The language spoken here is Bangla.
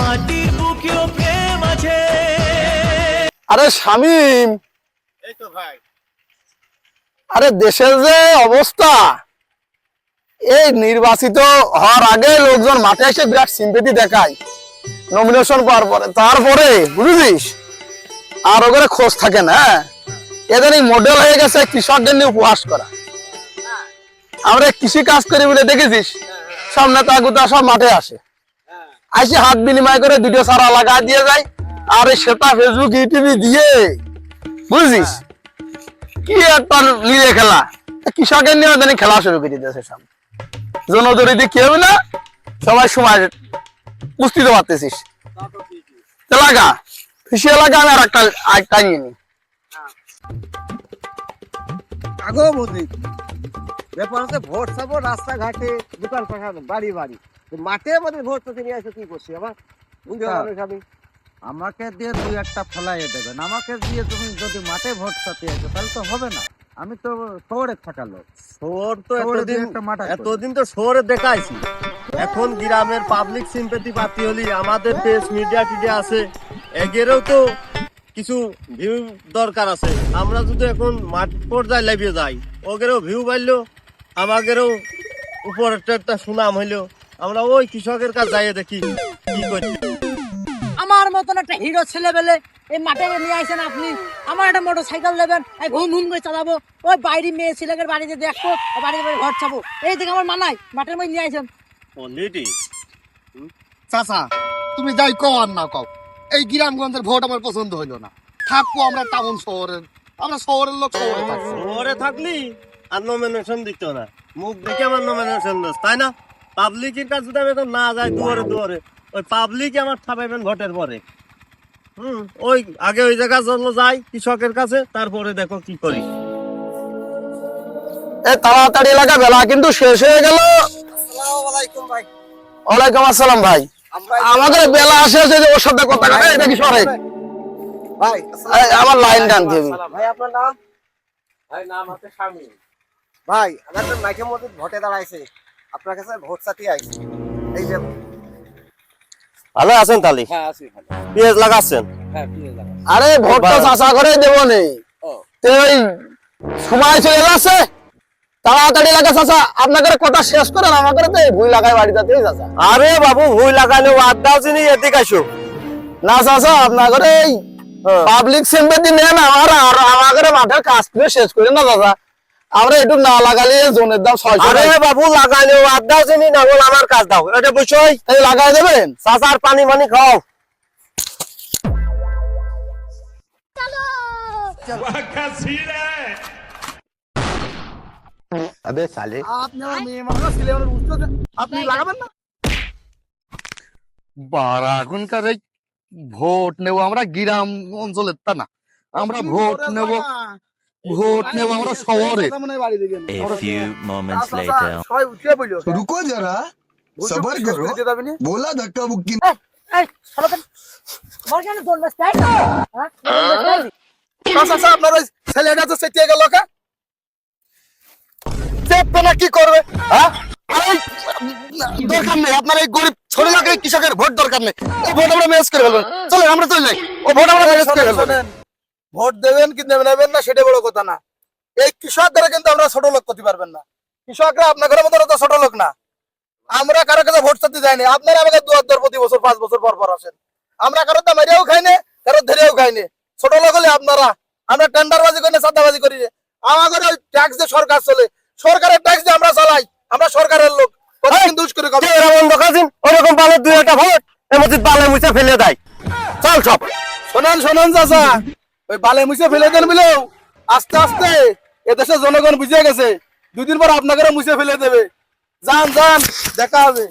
মাটির বুকেও প্রেম আছে। আরে শামিম। এই তো ভাই। আরে দেশের যে অবস্থা এই নির্বাচিত হওয়ার আগে লোকজন মাঠে এসে বিরাট সিম্পেতি দেখায় নমিনেশন পাওয়ার পরে। তারপরে বুঝেছিস? আর ওখানে খোঁজ থাকে না হ্যাঁ? এদের এই মডেল হয়ে গেছে কৃষকদের নিয়ে উপহাস করা। আমরা কৃষি কাজ করি বলে দেখেছিস? সব নেতা গুতা সব মাঠে আসে। আসে হাত বিনিময় করে দুটো সারা লাগা দিয়ে যায়। আর সেটা ফেসবুক ইউটিউবে দিয়ে। বুঝছিস কি একটা নিয়ে খেলা। কৃষকের নিয়ে ওদের খেলা শুরু করে দিয়েছে সব। জনদরিদি কেউ না, সবাই সময় বুঝতে পারতেছিস। এলাকা কৃষি এলাকা আমি আর একটা আরেকটা নিয়ে নি। আগো মোদি ব্যাপার হচ্ছে ভোট সাবো রাস্তাঘাটে দোকান পাঠানো বাড়ি বাড়ি। মাঠে আমাদের ভোট তো নিয়ে আসে কি করছি? আবার বুঝতে। পারবে আমি আমাকে দিয়ে দুই একটা ফলাইয়ে দেবেন। আমাকে দিয়ে তুমি যদি মাঠে ভোট সাথে আসো তাহলে তো হবে না। আমি তো শহরে থাকা লোক। শহর তো এতদিন আছে। এতদিন তো শহরে দেখাইছি। এখন গ্রামের পাবলিক সিম্পেথি পাতি হলি আমাদের প্রেস মিডিয়া টিডিয়া আছে। এগেরও তো কিছু ভিউ দরকার আছে। আমরা যদি এখন মাঠ পর্যায়ে লেগে যাই ওগেরও ভিউ বাড়লো আমাদেরও উপরের একটা সুনাম হইল। আমরা ওই কৃষকের কাছে যাইয়ে দেখি কি করছি। আমার মতন একটা হিরো ছেলে বেলে এই মাঠে নিয়ে আসেন আপনি। আমার একটা মোটর সাইকেল দেবেন এই ঘুম ঘুম করে চালাবো। ওই বাইরে মেয়ে ছেলেদের বাড়িতে দেখব বাড়িতে বাড়ি ঘর চাবো এই থেকে আমার মানাই মাঠের মধ্যে নিয়ে আসেন অলরেডি চাচা তুমি যাই কও আর না কও। এই গ্রামগঞ্জের ভোট আমার পছন্দ হইল না। থাকব আমরা টাউন শহরের আমরা শহরের লোক শহরে থাকলি আর নমিনেশন দিত না। মুখ দেখে আমার নমিনেশন দিস তাই না? পাবলিকের কাছে যদি আমি এখন না যাই দুয়ারে দুয়ারে ওই পাবলিক আমার থাপাইবেন ভোটের পরে। হুম ওই আগে ওই জায়গার জন্য যাই কৃষকের কাছে তারপরে দেখো কি করি। তাড়াতাড়ি এলাকা বেলা কিন্তু শেষ হয়ে গেল। ওয়ালাইকুম আসসালাম ভাই। আমাদের বেলা আসে আছে যে ওর সাথে কথা কাটা এটা কি সরে। ভাই আমার লাইন টানতে হবে। ভাই আপনার নাম? ভাই নাম হচ্ছে স্বামী ভাই আমাদের মাইকের মধ্যে ভোটে দাঁড়াইছে। আপনার কাছে ভোট চাটি আইছে। এই যে ভালো আছেন তাহলে? হ্যাঁ আছি ভালো। পেঁয়াজ লাগাচ্ছেন? আরে ভোটটা চাষা করে দেবো নেই তো ওই সময় চলে যাচ্ছে তাড়াতাড়ি লাগা আপনাদের কথা শেষ করেন আমাদের তো ভুই লাগাই বাড়িতে চাষা। আরে বাবু ভুই লাগানো বাদ দাও চিনি এদিকে আসো না চাষা আপনাদের এই পাবলিক সিম্পেথি নেন আমার আর আমাদের মাঠের কাজ করে শেষ করি না চাষা। আমরা একটু না লাগালে জোনের দাম ছয়শো আরে। বাবু বাদ দাও চিনি না বল আমার কাজ দাও। এটা বুঝছই? এই লাগাই দেবেন? চাচার পানি মানি খাও। আপনি আমার মেয়ে মানুষ ছেলে মানুষ বুঝতে আপনি লাগাবেন না? বারা এখনকার এই ভোট নেব আমরা গ্রাম অঞ্চলের তা না। আমরা ভোট নেব। ভোট নেব আমরা শহরে। রুকো করো। বলা ধাক্কা আচ্ছা, আচ্ছা, কি? করবে? হ্যাঁ? দরকার নেই আপনার এই গরিব ছোট কৃষকের ভোট দরকার নেই। ভোট আমরা ম্যাচ করে ফেলবেন চলে আমরা চলে যাই। ও ভোট আমরা ভোট দেবেন কি নেবেন না সেটা বড় কথা না। এই কৃষকরা কিন্তু আমরা ছোট লোক করতে পারবেন না। কৃষকরা আপনার ঘরের মতো তো ছোট লোক না। আমরা কারও কাছে ভোট চাইতে যাইনি আপনারা আমাকে দুয়ার দর প্রতি বছর পাঁচ বছর পর পর আসেন। আমরা কারও তো মেরেও খাইনি কারও ধরেও খাইনি ছোট লোক হলে আপনারা। আমরা টেন্ডারবাজি করি না চাঁদাবাজি করি আমাদের ওই ট্যাক্স দিয়ে সরকার চলে। সরকারের ট্যাক্স দিয়ে আমরা চালাই। আমরা সরকারের লোক। ওরকম দুই একটা ভোট মুছে ফেলে দেয়। চল সব। শোনান শোনান চাচা। ওই বালে মুছে ফেলে দেন বলেও আস্তে আস্তে। এদেশের জনগণ বুঝে গেছে। দুদিন পর আপনাকে মুছে ফেলে দেবে। যান যান। দেখা হবে।